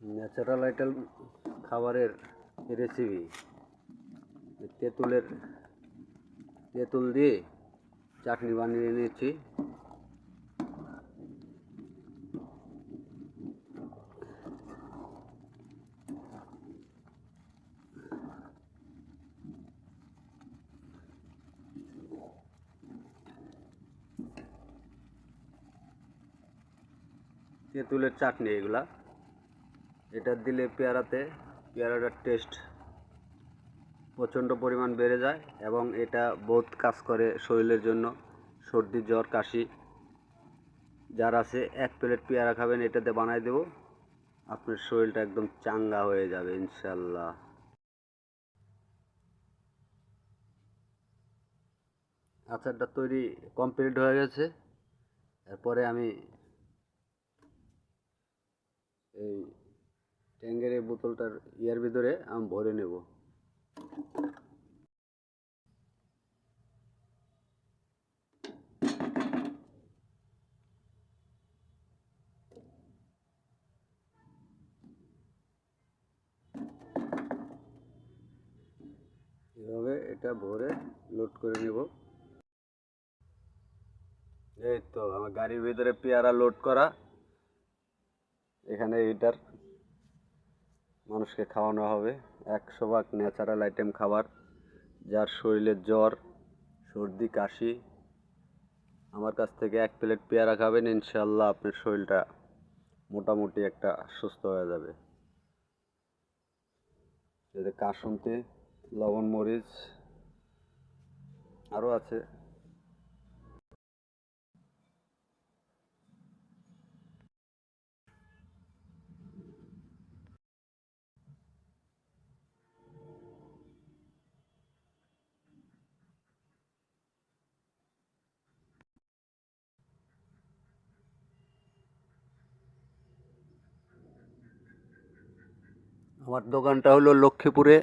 Natural itel খাবারের recipe তেঁতুলের তেঁতুল দিয়ে চাটনি বানিয়ে নিয়েছি। তেঁতুলের চাটনি এগুলা, এটা দিলে পেয়ারাতে, পেয়ারাটার টেস্ট প্রচণ্ড পরিমাণ বেড়ে যায় এবং এটা বহুত কাজ করে শরীরের জন্য। সর্দি, জ্বর, কাশি, যার আছে, এক প্লেট পেয়ারা খাবেন, এটাতে বানাই দেবো। আপনার শরীরটা একদম চাঙ্গা হয়ে যাবে ইনশাল্লাহ আচারটা তৈরি কমপ্লিট হয়ে গেছে। এরপরে আমি এই ট্যাঙ্গের এই বোতলটার ইয়ার ভিতরে আমি ভরে নেব। এভাবে এটা ভরে লোড করে নেব। এই তো, আমার গাড়ির ভিতরে পেয়ারা লোড করা। এখানে এটার মানুষকে খাওয়ানো হবে। একশো ভাগ ন্যাচারাল আইটেম খাবার, যার শরীরের জ্বর, সর্দি, কাশি। আমার কাছ থেকে এক প্লেট পেয়ারা খাবেন ইনশাল্লাহ আপনার শরীরটা মোটামুটি একটা সুস্থ হয়ে যাবে। এতে কাসুন্তি লবণ, মরিচ আরও আছে। আমার দোকানটা হলো লক্ষ্মীপুরে।